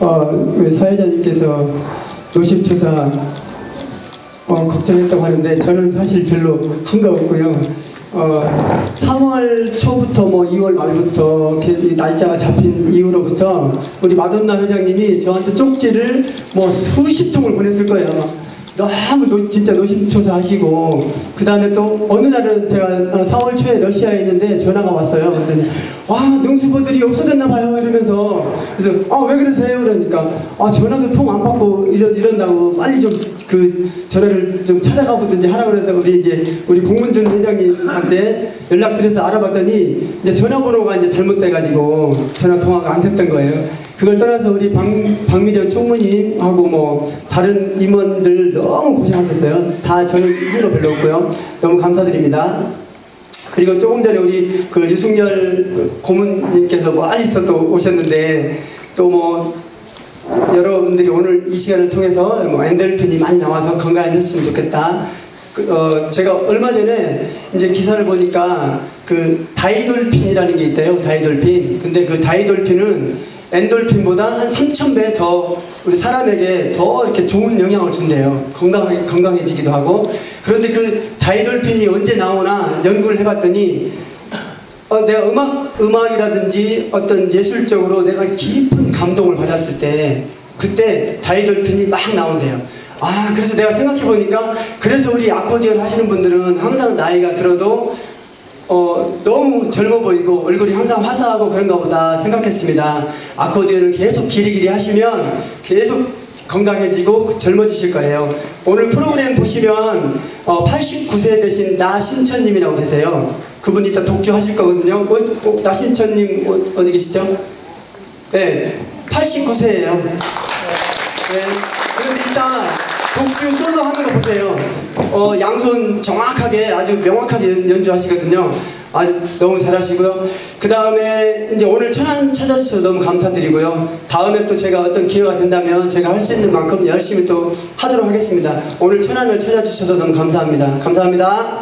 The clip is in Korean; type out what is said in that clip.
어, 그 사회자님께서 노심초사 어, 걱정했다고 하는데 저는 사실 별로 한 거 없고요. 어, 3월 초부터 뭐 2월 말부터 날짜가 잡힌 이후로부터 우리 마돈나 회장님이 저한테 쪽지를 뭐 수십 통을 보냈을 거예요. 너무 노- 진짜 노심초사하시고 그 다음에 또 어느 날은 제가 어, 4월 초에 러시아에 있는데 전화가 왔어요. 그랬더니 와 능수보들이 없어졌나 봐요 이러면서 그래서 아 왜 그러세요 그러니까 아 전화도 통 안 받고 이런 이런다고 빨리 좀 그 전화를 좀 찾아가 보든지 하라 그래서 우리 이제 우리 공문준 회장님한테 연락드려서 알아봤더니 이제 전화번호가 이제 잘못돼가지고 전화 통화가 안 됐던 거예요. 그걸 떠나서 우리 박, 박미련 총무님하고 뭐 다른 임원들 너무 고생하셨어요. 다 저는 이유가 별로 없고요. 너무 감사드립니다. 그리고 조금 전에 우리 그 유승열 그 고문님께서 멀리서 또 오셨는데 또 뭐 여러분들이 오늘 이 시간을 통해서 뭐 엔돌핀이 많이 나와서 건강해졌으면 좋겠다. 그, 어, 제가 얼마 전에 이제 기사를 보니까 그 다이돌핀이라는 게 있대요. 다이돌핀. 근데 그 다이돌핀은 엔돌핀보다 한 3,000배 더 우리 사람에게 더 이렇게 좋은 영향을 준대요. 건강하게, 건강해지기도 하고. 그런데 그 다이돌핀이 언제 나오나 연구를 해봤더니 어, 내가 음악, 음악이라든지 어떤 예술적으로 내가 깊은 감동을 받았을 때 그때 다이돌핀이 막 나온대요. 아, 그래서 내가 생각해보니까 그래서 우리 아코디언 하시는 분들은 항상 나이가 들어도 어, 너무 젊어 보이고 얼굴이 항상 화사하고 그런가 보다 생각했습니다. 아코디언을 계속 길이길이 하시면 계속 건강해지고 젊어지실 거예요. 오늘 프로그램 보시면 어, 89세 되신 나신천님이라고 계세요. 그분이 이따 독주하실 거거든요. 어, 어, 나신천님 어, 디 계시죠? 네, 89세예요. 네, 그런데 일단 독주 솔로 하는 거 보세요. 어, 양손 정확하게 아주 명확하게 연- 연주하시거든요. 아주 너무 잘하시고요. 그 다음에 이제 오늘 천안 찾아주셔서 너무 감사드리고요. 다음에 또 제가 어떤 기회가 된다면 제가 할 수 있는 만큼 열심히 또 하도록 하겠습니다. 오늘 천안을 찾아주셔서 너무 감사합니다. 감사합니다.